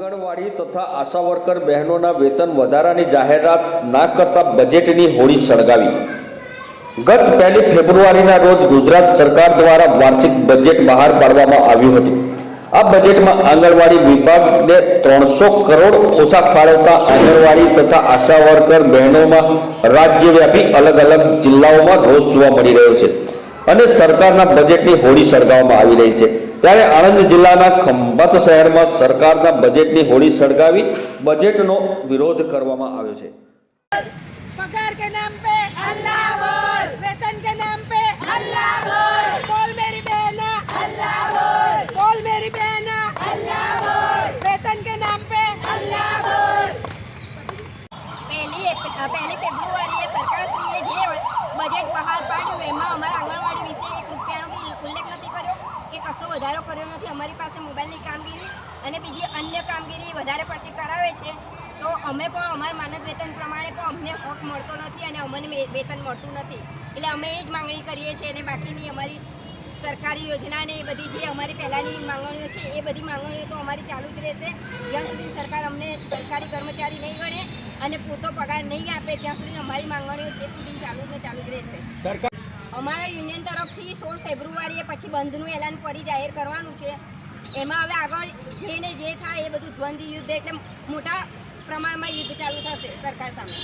આંગણવાડી તથા આશા વર્કર બહેનોના વેતન વધારાની જાહેરાત ના કરતા બજેટની હોળી સળગાવી. ગત પહેલી ફેબ્રુઆરીના રોજ ગુજરાત સરકાર દ્વારા વાર્ષિક બજેટ બહાર પાડવામાં આવ્યું હતું. આ બજેટમાં આંગણવાડી વિભાગને ત્રણસો કરોડ ઓછા ફાળવતા આંગણવાડી તથા આશા વર્કર બહેનોમાં રાજ્યવ્યાપી અલગ અલગ જિલ્લાઓમાં રોષ જોવા મળી રહ્યો છે. અને સરકારના બજેટની હોળી સળગાવવામાં આવી રહી છે. ત્યારે આણંદ જિલ્લાના ખંભાત શહેરમાં સરકારના બજેટની હોળી સળગાવી બજેટનો વિરોધ કરવામાં આવ્યો છે. પગાર પહેલી ફેબ્રુઆરીએ સરકાર જે બજેટ બહાર પાડ્યું એમાં કર્યો નથી. અમારી પાસે મોબાઈલની કામગીરી અને બીજી અન્ય કામગીરી વધારે પડતી કરાવે છે. તો અમે પણ અમારા માનદ વેતન પ્રમાણે પણ અમને હક મળતો નથી અને અમને વેતન મળતું નથી. એટલે અમે એ જ માંગણી કરીએ છીએ અને બાકીની અમારી સરકારી યોજના ને એ બધી જે અમારી પહેલાંની માંગણીઓ છે, એ બધી માંગણીઓ તો અમારી ચાલુ જ રહેશે. જ્યાં સુધી સરકાર અમને સરકારી કર્મચારી નહીં ગણે અને પૂરતો પગાર નહીં આપે, ત્યાં સુધી અમારી માંગણીઓ છે સુધી ચાલુ ને ચાલુ જ રહેશે. અમારા યુનિયન તરફથી સોળ ફેબ્રુઆરીએ પછી બંધનું એલાન ફરી જાહેર કરવાનું છે. એમાં હવે આગળ જે જે થાય એ બધું દ્વંદ્વ યુદ્ધ એટલે મોટા પ્રમાણમાં યુદ્ધ ચાલુ થશે સરકાર સામે.